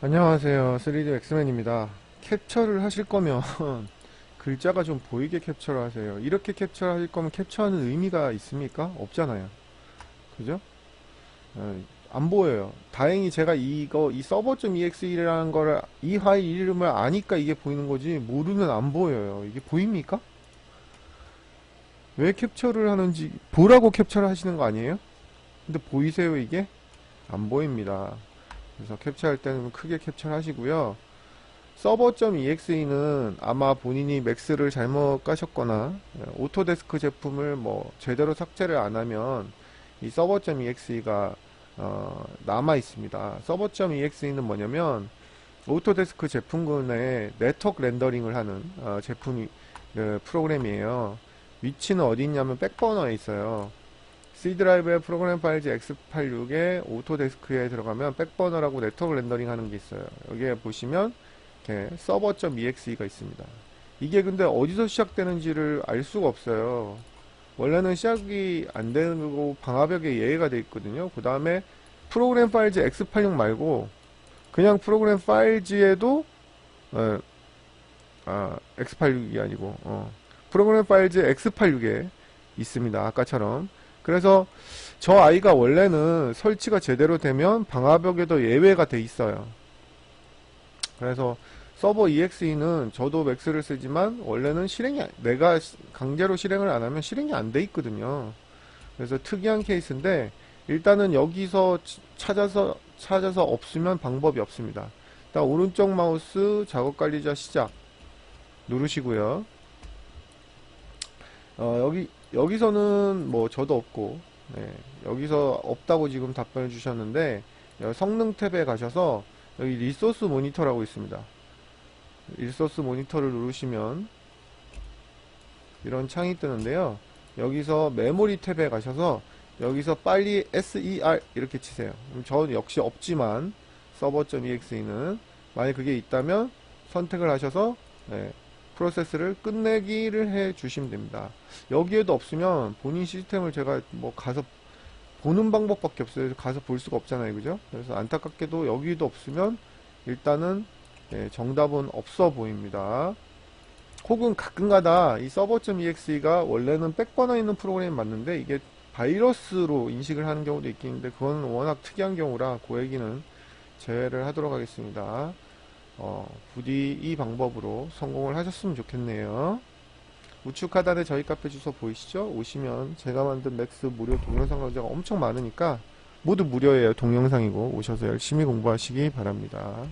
안녕하세요. 3D 엑스맨입니다. 캡처를 하실 거면 글자가 좀 보이게 캡처를 하세요. 이렇게 캡처를 하실 거면 캡처하는 의미가 있습니까? 없잖아요. 그죠? 어, 안 보여요. 다행히 제가 이거 이 서버.exe라는 거를 이 파일 이름을 아니까 이게 보이는 거지 모르면 안 보여요. 이게 보입니까? 왜 캡처를 하는지 보라고 캡처를 하시는 거 아니에요? 근데 보이세요 이게? 안 보입니다. 그래서 캡처할 때는 크게 캡처를 하시고요. 서버.exe는 아마 본인이 맥스를 잘못 까셨거나 예, 오토데스크 제품을 뭐 제대로 삭제를 안 하면 이 서버.exe가 어, 남아 있습니다. 서버.exe는 뭐냐면 오토데스크 제품군의 네트워크 렌더링을 하는 어, 제품이 그 프로그램이에요. 위치는 어디 있냐면 백버너에 있어요. C 드라이브의 프로그램 파일즈 X86에 오토데스크에 들어가면 백버너라고 네트워크 렌더링 하는 게 있어요. 여기에 보시면 이렇게 서버.exe가 있습니다. 이게 근데 어디서 시작되는지를 알 수가 없어요. 원래는 시작이 안 되는 거고 방화벽에 예외가 돼 있거든요. 그 다음에 프로그램 파일즈 X86 말고 그냥 프로그램 파일즈에도 어, 아, X86이 아니고 어, 프로그램 파일즈 X86에 있습니다. 아까처럼. 그래서 저 아이가 원래는 설치가 제대로 되면 방화벽에도 예외가 돼 있어요. 그래서 서버 EXE는 저도 맥스를 쓰지만 원래는 실행이 안- 내가 시- 강제로 실행을 안 하면 실행이 안 돼 있거든요. 그래서 특이한 케이스인데 일단은 여기서 치- 찾아서 찾아서 없으면 방법이 없습니다. 일단 오른쪽 마우스 작업 관리자 시작 누르시고요. 어, 여기 여기서는 뭐 저도 없고 네, 여기서 없다고 지금 답변을 주셨는데 성능 탭에 가셔서 여기 리소스 모니터라고 있습니다. 리소스 모니터를 누르시면 이런 창이 뜨는데요. 여기서 메모리 탭에 가셔서 여기서 빨리 SER 이렇게 치세요. 그럼 저 역시 없지만 서버.exe는 만약 그게 있다면 선택을 하셔서 네, 프로세스를 끝내기를 해 주시면 됩니다. 여기에도 없으면 본인 시스템을 제가 뭐 가서 보는 방법밖에 없어요. 가서 볼 수가 없잖아요. 그죠? 그래서 안타깝게도 여기도 없으면 일단은 예, 정답은 없어 보입니다. 혹은 가끔가다 이 서버.exe가 원래는 백버너 있는 프로그램이 맞는데 이게 바이러스로 인식을 하는 경우도 있긴 한데 그건 워낙 특이한 경우라 그 얘기는 제외를 하도록 하겠습니다. 어, 부디 이 방법으로 성공을 하셨으면 좋겠네요. 우측 하단에 저희 카페 주소 보이시죠? 오시면 제가 만든 맥스 무료 동영상 강좌가 엄청 많으니까 모두 무료예요. 동영상이고 오셔서 열심히 공부하시기 바랍니다.